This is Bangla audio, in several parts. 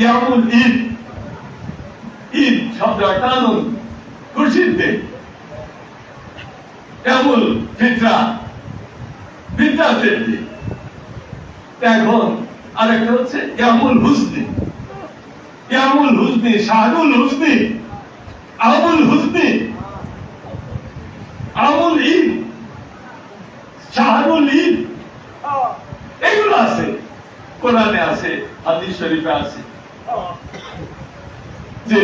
ইয়ামুল ঈদ ঈদ শব্দ আনন্দ খুশির দিন ইয়ামুল ফিতরা বিদ্যাতের দিন এখন আরেকটা হচ্ছে ইয়ামুল হুসনি ইয়ামুল হুসনি শাহরুল হুসনি আমুল হুসনি আমুল ঈদ শাহরুল ঈদ এগুলো আছে কোরআনে আছে হাদিস শরীফে আছে যে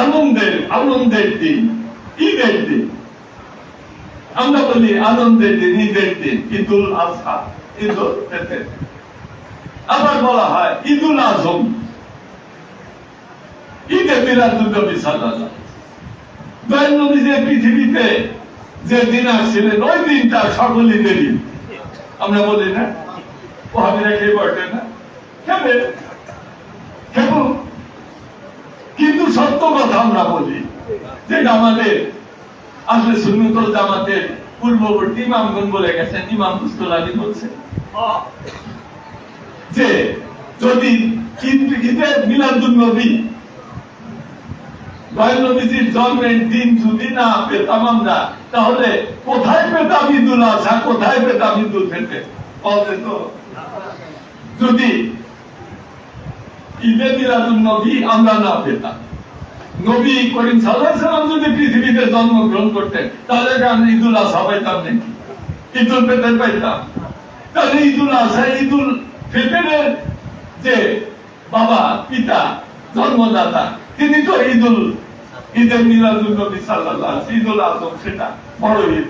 আনন্দের আনন্দের দিন, ঈদের দিন। আমরা বলি আনন্দের দিন, ঈদের দিন, ঈদুল আজহা, ঈদুল আবার বলা হয় ঈদুল আজম। ঈদে মিলাদুল নবী সাল্লাল্লাহু দয়াল নবী যে পৃথিবীতে যে দিন আসছিলেন, ওই দিনটা সকল ঈদেরই আমরা বলি না? ওহাবিরা খেয়ে বসে না? খেবো কিন্তু সত্য কথা আমরা বলি যেটা আমাদের আসলে সুন্নতল জামাতের পূর্ববর্তী ইমামগণ বলে গেছেন, ইমাম মুস্তুলানি বলছে যে যদি মিলাদুল নবী কোথায় পেতাম কোথায় পেতাম যদি ঈদে মিলাদুল নবী আমরা না পেতাম। নবী করিম সাল্লাম যদি পৃথিবীতে জন্মগ্রহণ করতেন তাহলে আমরা ঈদুল আজহা পাইতাম নাকি? ঈদুল ফিতর পাইতাম। তাহলে ঈদুল আজহা ঈদুল ফিতরের যে বাবা পিতা জন্মদাতা তিনি তো ঈদুল ঈদের মিলাদুল নবী ওয়াসাল্লাম, ঈদুল আজম সেটা বড় ঈদ।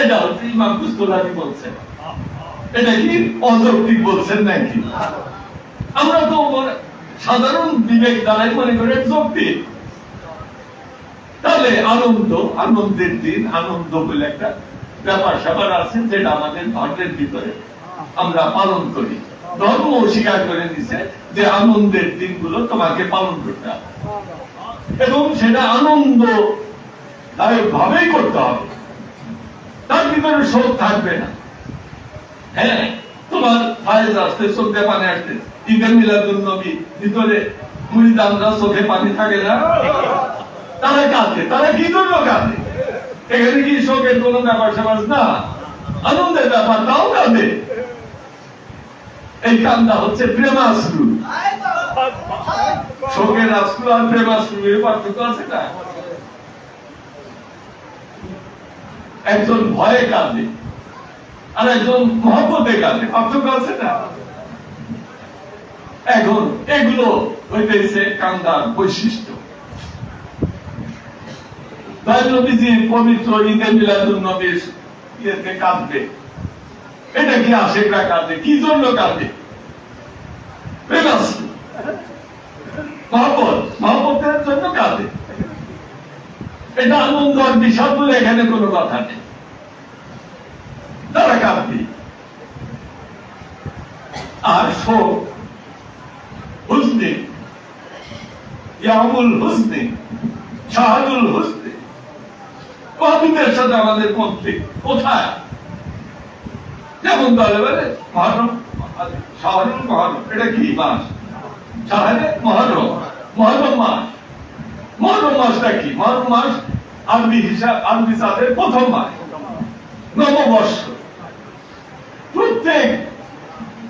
এটা হচ্ছে ইমাম কুস্তুলানি বলছেন। এটা কি অযৌক্তিক বলছেন নাকি? আমরা তো সাধারণ বিবেক দ্বারাই মনে করি যৌক্তিক তাহলে আনন্দ, আনন্দের দিন, আনন্দ বলে একটা ব্যাপার, স্যাপার আছে যেটা আমাদের ধর্মের ভিতরে আমরা পালন করি। ধর্ম অস্বীকার করে দিছে যে আনন্দের দিনগুলো তোমাকে পালন করতে হবে। এবং সেটা আনন্দ ভাবেই করতে হবে। তার ভিতরে শোক থাকবে না। হ্যাঁ তোমার ফায়েজ আসতে চোখে পানি আসতে। ঈদের মিলাদুল নবী, ভিতরে মুরিদানরা চোখে পানি থাকে না? তারা কাঁদে, তারা কি জন্য কাঁদে? এখানে কি শোকের কোনো ব্যাপার স্যাপার না? আনন্দের ব্যাপার, তাও কাঁদে। এই কান্দা হচ্ছে প্রেমাশ্রু। শোকের আশ্রু আর প্রেমাশ্রু, এর পার্থক্য আছে না? একজন ভয়ে কাঁদে আর একজন মহব্বতে কাঁদে, পার্থক্য আছে না? এখন এগুলো হইতেছে কান্দার বৈশিষ্ট্য। দয়াল নবীজি পবিত্র ঈদের মিলাদুল নবীর ইয়েতে কাঁদবে। এটা কি আশেকরা কাঁদে? কি জন্য কাঁদে? মহব্বত, মহব্বতের জন্য কাঁদে। এটা আনন্দ আর বলে এখানে কোনো কথা নেই। তারা কাঁদবে। আর শোক হুসনে, ইয়ামুল হুসনে, শাহাদুল হুসনে। কবিদের সাথে আমাদের কনফ্লিক্ট কোথায়? যেমন দলে বলে, মহরম শাহরুল মহরম। এটা কি মাস? শাহরে মহরম মহরম মাস। মহরম মাসটা কি? মহরম মাস আরবি হিসাব, আরবি চাঁদের প্রথম মাস, নববর্ষ। প্রত্যেক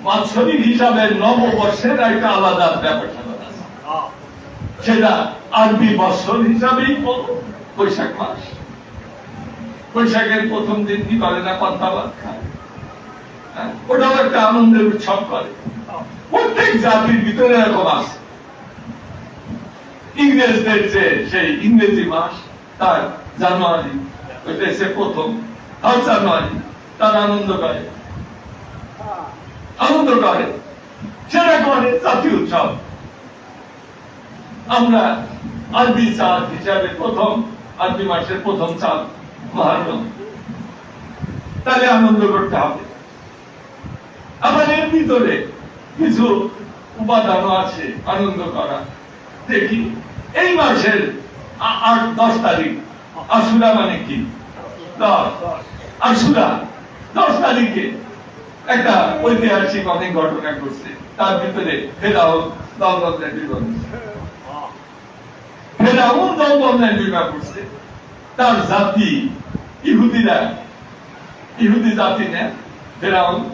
বাৎসরিক হিসাবে নববর্ষের একটা আলাদা ব্যাপার সেটা আরবি বৎসর হিসাবেই বৈশাখ মাস। বৈশাখের প্রথম দিন কি করে না পদ্মাবাদ খায়? হ্যাঁ? ওটাও একটা আনন্দের উৎসব করে। প্রত্যেক জাতির ভিতরে এরকম আছে। ইংরেজদের যে সেই ইংরেজি মাস, তার জানুয়ারি, ওইটা সে প্রথম। আর জানুয়ারি, তার আনন্দ করে। আনন্দ করে সেটা করে জাতীয় উৎসব। আমরা আরবি চাঁদ হিসাবে প্রথম, আরবি মাসের প্রথম চাঁদ মহারম তাহলে আনন্দ করতে হবে। আবার এর ভিতরে কিছু উপাদানও আছে আনন্দ করা। দেখি, এই মাসের আট, দশ তারিখ, আশুরা মানে কি? দশ। আশুরা, দশ তারিখে একটা ঐতিহাসিক অনেক ঘটনা ঘটছে। তার ভিতরে ফেরাও দলবন্ধের ফেরাউন দলবন্ধের বিবাহ করছে। তার জাতি, ইহুদিরা, ইহুদি জাতি না, ফেরাউন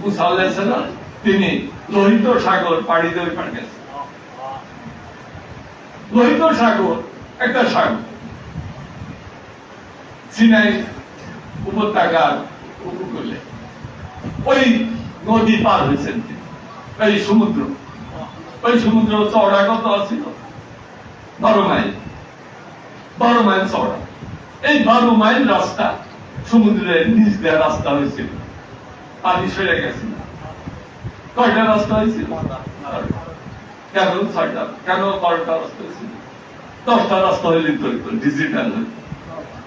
মুসা তিনি লোহিত সাগর পাড়ি দিয়ে ওই পাড়ে গেছে। লোহিত সাগর একটা সাগর। সিনাই উপত্যকার উপকূলে ওই নদী পার হয়েছেন ওই সমুদ্র। ওই সমুদ্র চওড়া কত বারো মাইল। বারো মাইল চওড়া। এই বারো মাইল রাস্তা সমুদ্রের দিয়ে রাস্তা হয়েছিল। পানি সরে গেছে। কয়টা রাস্তা হয়েছিল? কেন ছয়টা? কেন বারোটা রাস্তা হয়েছিল? দশটা রাস্তা হইলে ডিজিটাল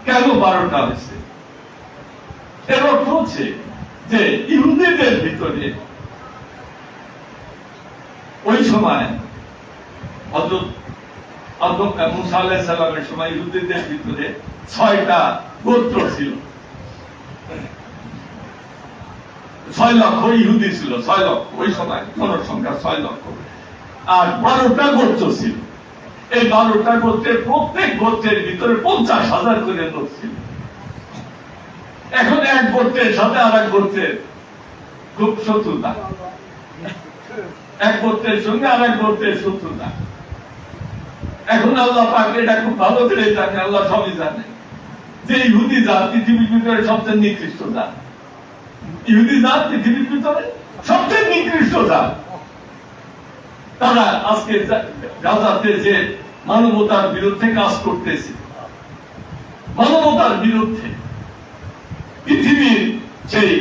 কেন বারোটা হয়েছে? অর্থ হচ্ছে যে ইহুদিদের ভিতরে ওই সময় আদম মুসা সালামের সময় ইহুদিদের ভিতরে ছয়টা গোত্র ছিল। ছয় লক্ষ ইহুদি ছিল, ছয় লক্ষ। ওই সময় জনসংখ্যা ছয় লক্ষ। আর বারোটা গোত্র ছিল। এই বারোটা গোত্রের প্রত্যেক গোত্রের ভিতরে পঞ্চাশ হাজার করে লোক ছিল। এখন এক গোত্রের সাথে আর এক গোত্রের খুব শত্রুতা। এক গোত্রের সঙ্গে আর এক গোত্রের শত্রুতা। এখন আল্লাহ পাক এটা খুব ভালো করে জানে, আল্লাহ সবই জানে। যে ইহুদি জাত পৃথিবীর ভিতরে সবচেয়ে নিকৃষ্ট জাত। ইহুদি জাত পৃথিবীর ভিতরে সবচেয়ে নিকৃষ্ট জাত। তারা আজকে গাজাতে যে মানবতার বিরুদ্ধে কাজ করতেছে। মানবতার বিরুদ্ধে। পৃথিবীর সেই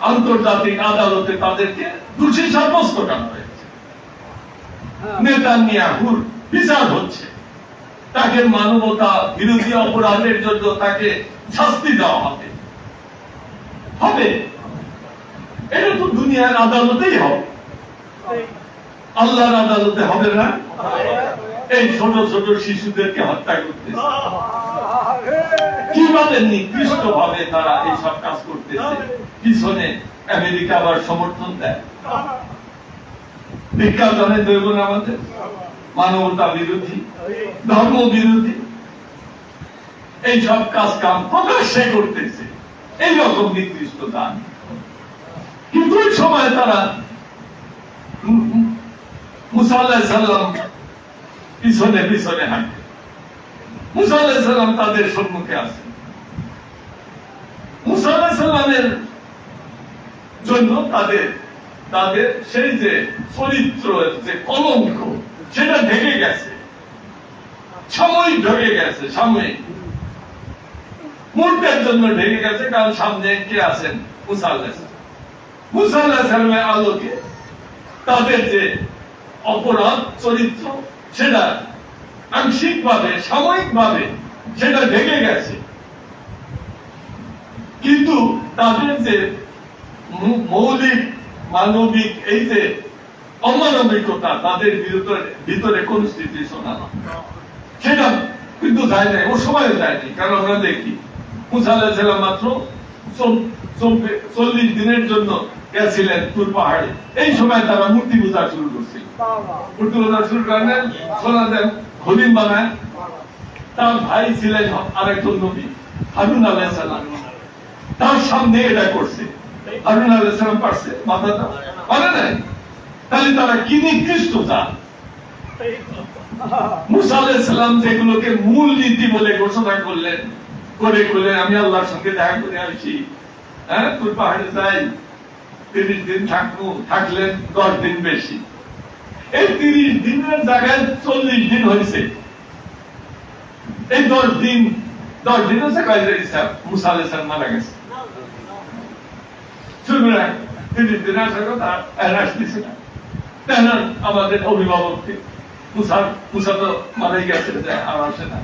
আন্তর্জাতিক আদালতে তাদেরকে দোষী সাব্যস্ত করা হয়েছে। নেতানিয়াহুর বিচার হচ্ছে। তাকে মানবতা বিরোধী অপরাধের জন্য তাকে শাস্তি দেওয়া হবে। হবে। এটা তো দুনিয়ার আদালতেই হবে। আল্লাহর আদালতে হবে না? এই ছোট ছোট শিশুদেরকে হত্যা করতেছে কীভাবে নিকৃষ্ট ভাবে তারা এইসব কাজ করতেছে? পিছনে আমেরিকা আবার সমর্থন দেয়। ভিক্ষা জানে দেবেন আমাদের? মানবতা বিরোধী ধর্ম বিরোধী। এইসব কাজ কাম প্রকাশ্যে করতেছে। এইরকম নিকৃষ্ট দান কিন্তু ওই সময় তারা উম, উম, মুসা আলাইহিস সালাম পিছনে পিছনে হাঁটে মুসা আলাইহিস তাদের সম্মুখে আছেন মুসা আলাইহিস জন্য তাদের তাদের সেই যে চরিত্র যে কলঙ্ক, সেটা ঢেকে গেছে। সাময়িক ঢেকে গেছে, সাময়িক। মুহূর্তের জন্য ঢেকে গেছে, কারণ সামনে কে আছেন? মুসা আলোকে তাদের যে অপরাধ চরিত্র, সেটা আংশিক ভাবে সাময়িক ভাবে সেটা ঢেকে গেছে। কিন্তু তাদের যে মৌলিক মানবিক এই যে অমানবিকতা তাদের ভিতরে ভিতরে কোন স্থিতি শোনানো সেটা কিন্তু যায় নাই ও সময় যায়নি। কারণ আমরা দেখি মুসা আলাহিসাল্লাম মাত্র চল্লিশ দিনের জন্য গেছিলেন তুর পাহাড়ে। এই সময় তারা মূর্তি পূজা শুরু করছিল। মূর্তি পূজা শুরু করেন সোনা দেন হরিণ বানায়, তার ভাই ছিলেন আরেকজন নবী, হারুন আলাইসাল্লাম তার সামনে এটা করছে। হারুন আলাইসাল্লাম পারছে মাথাটা। পারে নাই? তাহলে তারা কি নিকৃষ্ট তা মুসা আলাইসাল্লাম যেগুলোকে মূল নীতি বলে ঘোষণা করলেন, করে করলেন, আমি আল্লাহর সঙ্গে দেখা করে আসি। হ্যাঁ তোর পাহাড়ে যাই, তিরিশ দিন থাকব থাকলেন দশ দিন বেশি। এই তিরিশ দিনের জায়গায় চল্লিশ দিন হয়েছে। এই দশ দিন দশ দিন হচ্ছে কয়েক হিসাব। মুসা আলাইসাল্লাম মারা গেছে। সুতরাং তিরিশ দিন আসার কথা আর আসতেছে না। কেন আমাদের অভিভাবককে। মুসা মুসা তো মারাই গেছে, যে আর আসে না।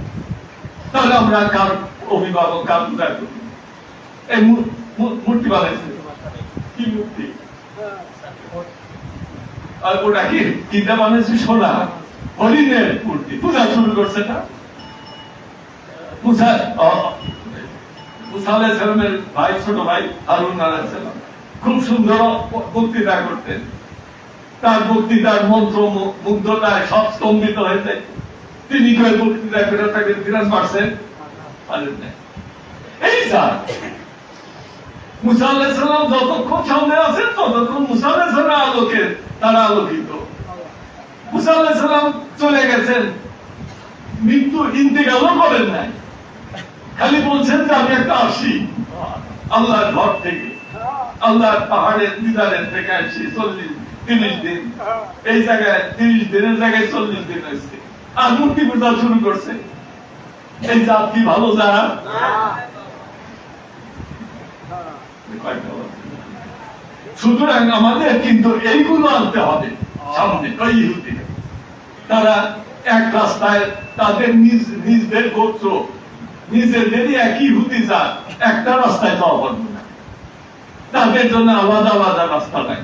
তাহলে আমরা কার অভিভাবক, কার পূজা করি এই মূর্তি বানাইছে। কি মূর্তি? ওটা কি? কিনতে বানাইছে সোনা? হরিণের মূর্তি। পূজা শুরু করছে না? মুসা আহ, মুসা আলাইহিস সালামের ভাই ছোট ভাই হারুন আলাইহিস সালাম। খুব সুন্দর বক্তৃতা করতেন। তার বক্তৃতার মন্ত্র মুগ্ধতায় সব স্তম্ভিত হয়েছে। তিনি কেউ বক্তৃতা করে তাকে বিরাজ মারছেন? এই স্যার মুসা আলাইহিস সালাম যতক্ষণ সামনে আছেন ততক্ষণ মুসা আলাইহিস সালাম আলোকে তারা আলোকিত মুসা আলাইহিস সালাম চলে গেছেন। মৃত্যু ইন্তেকালও করেন নাই। খালি বলছেন যে আমি একটা আসি আল্লাহর ঘর থেকে, আল্লাহর পাহাড়ের দিদারের থেকে আসছি চল্লিশ, তিরিশ দিন। এই জায়গায় তিরিশ দিনের জায়গায় চল্লিশ দিন হয়েছে আর মূর্তি পূজা শুরু করছে। এই জাত ভালো যারা সুতরাং আমাদের কিন্তু এইগুলো আনতে হবে সামনে। তারা এক রাস্তায় তাদের নিজ, নিজদের গোত্র নিজেদেরই একই হুতি যা একটা রাস্তায় যাওয়া পারবে না। তাদের জন্য আলাদা আলাদা রাস্তা নাই।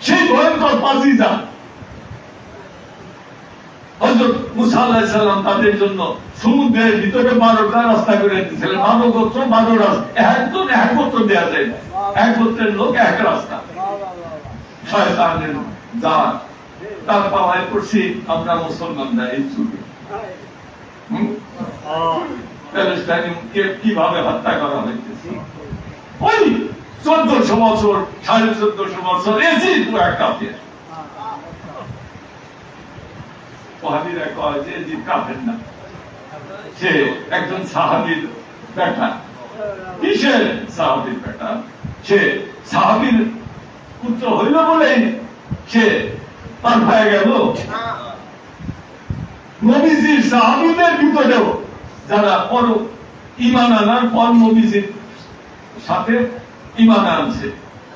সেই ভয়ঙ্কর পাজি যা তাদের জন্য সমুদ্রের ভিতরে বারোটা রাস্তা করে দিয়েছিলেন। বারো গোত্র, বারো রাস্তা একজন দেওয়া যায় এক গোত্রের লোক এক রাস্তা। তার পাওয়ায় করছি আমরা এই যুগে? কীভাবে হত্যা করা হইতেছে? ওই চোদ্দশো বছর, সাড়ে চোদ্দশো বছর এসি একটা ফের ওহাবিরা কয় যে এজিদ কাফের না। সে একজন সাহাবীর কিসের সাহাবীর সে সাহাবীর পুত্র হইল বলে সে গেল। নবীজির সাহাবীদের ভিতরেও যারা পর ইমান আনার পর নবীজির সাথে ইমান আনছে,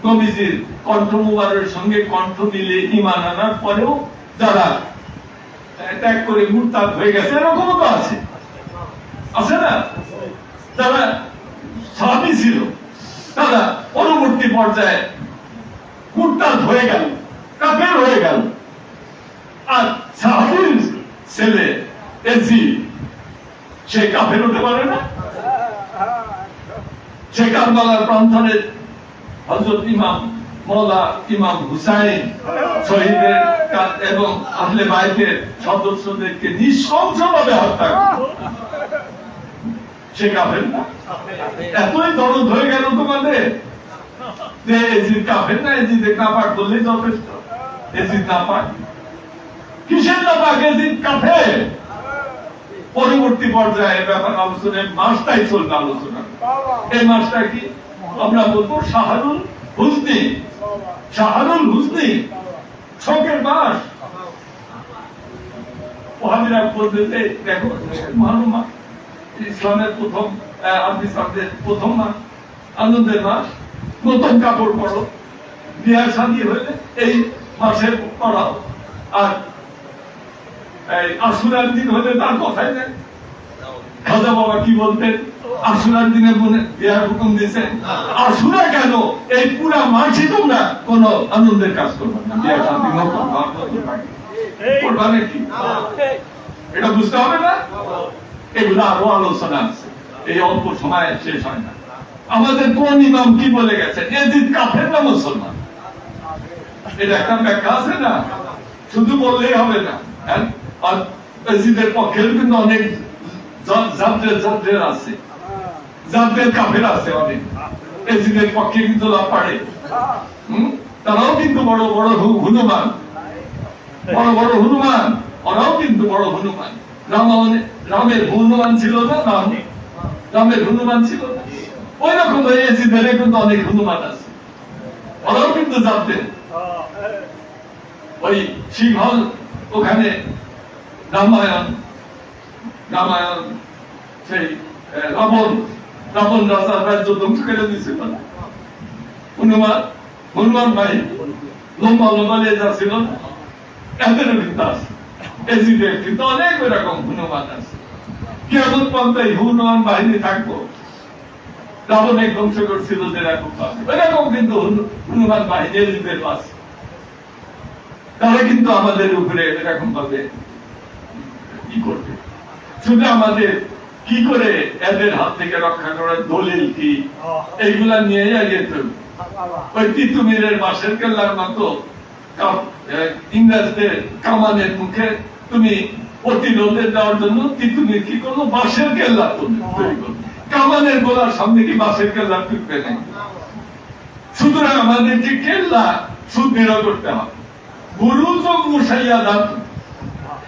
নবীজির কণ্ঠ মুবারের সঙ্গে কণ্ঠ মিলে ইমান আনার পরেও যারা ত্যাগ করে মুরতাদ হয়ে গেছে তো আছে। আছে না? সাহাবি ছিল। তারা পরবর্তী পর্যায়ে মুরতাদ হয়ে গেল, কাফের হয়ে গেল। আর সাহাবির ছেলে এজি সে কাফের হতে পারে না? সে কারবালার প্রান্তরে হজরত ইমাম মৌলা ইমাম হুসাইন শহীদের এবং আহলে সদস্যদেরকে হত্যা কাফের না? এতই দরদ হয়ে গেল তোমাদের কিসের পরবর্তী পর্যায়ে ব্যাপার আলোচনায় মাসটাই চলবে আলোচনা। এই মাসটা কি? আমরা বলব শাহরুল হুসনি শাহরুল হুসনি শোকের মাস ওহাবিরা যে দেখো ইসলামের প্রথম আহ, প্রথম মাস আনন্দের মাস নতুন কাপড় পরো বিয়ার শাদী হইলে এই মাসে পড়াও আর এই আশুরার দিন হলে তার কথাই নেই। খাজা বাবা কি বলতেন? আশুরার দিনে মনে বিয়ার হুকুম দিয়েছেন। আশুরা কেন? এই পুরা মাসে তোমরা কোন আনন্দের কাজ করবে না। এটা বুঝতে হবে না? এগুলো আরও আলোচনা আছে। এই অল্প সময়ে শেষ হয় না। আমাদের কোন ইমাম কি বলে গেছেন? এজিদ কাফের না মুসলমান? এটা একটা ব্যাখ্যা আছে না? শুধু বললেই হবে না। হ্যাঁ? আর এজিদের পক্ষে কিন্তু অনেক জাবদের জাবদের আছে। জাবদের কাফের আছে অনেক। এজিদের পক্ষে কিন্তু লাভ পারে। তারাও কিন্তু বড় বড় হনুমান। বড় বড় হনুমান। ওরাও কিন্তু বড় হনুমান। রামের হনুমান ছিল না? রাম? রামের হনুমান ছিল ওই রকম হয়েছি ধরে কিন্তু অনেক হনুমান আছে। ওরাও কিন্তু জানতেন। ওই সিংহল ওখানে রামায়ণ রামায়ণ সেই রাজ্য ধ্বংস করে দিয়েছিল হনুমান হনুমান ভাই, লম্বা লম্বা এদেরও কিন্তু কিন্তু অনেক হনুমান আছে। কেমন পন্থায় হনুমান বাহিনী থাকব? ধ্বংস করছিল এরকম কিন্তু হনুমান বাহিনী তারা কিন্তু আমাদের উপরে এরকম ভাবে কি করবে। শুধু আমাদের কি করে এদের হাত থেকে রক্ষা করার দলিল কি? এইগুলা নিয়ে আগে তো ওই তিতুমিরের বাসের কেল্লার মতো ইংরেজদের কামানের মুখে তুমি প্রতিরোধে দেওয়ার জন্য কি তুমি কি করল বাঁশের কেল্লা তৈরি করল কামানের গোলার সামনে কি বাঁশের কেল্লা টুকবে না? সুতরাং আমাদেরকে কেল্লা সুদৃঢ় করতে হবে। ও মুসাইয়া দাঁত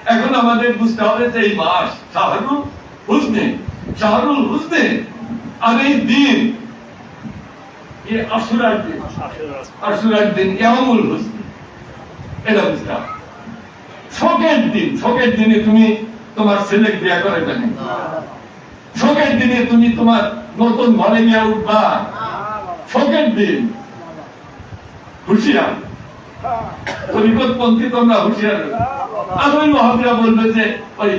এখন আমাদের বুঝতে হবে যে এই মাস শাহরুল হুসনে শাহরুল হুসনে আর এই দিন এ দিন দিন হুসনে। এটা বুঝতে হবে। শোকের দিন, শোকের দিনে তুমি তোমার করে ফেলে। শোকের দিনে তুমি তোমার নতুন ঘরে গিয়ে উঠবা। শোকের দিন, খুশি হুশিয়ার তোমরা হুশিয়ার। বলবে যে, ওই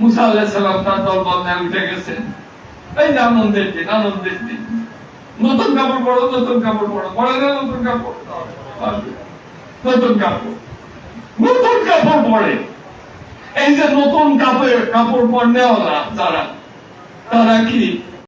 মুসা আল্লাহ তার দল উঠে এই দিন, আনন্দের দিন। নতুন কাপড় পরো, নতুন কাপড় পরো। পরে না নতুন কাপড়? নতুন কাপড়। নতুন কাপড় পরে। এই যে নতুন কাপড় কাপড় পরনেওয়ালা যারা, তারা কি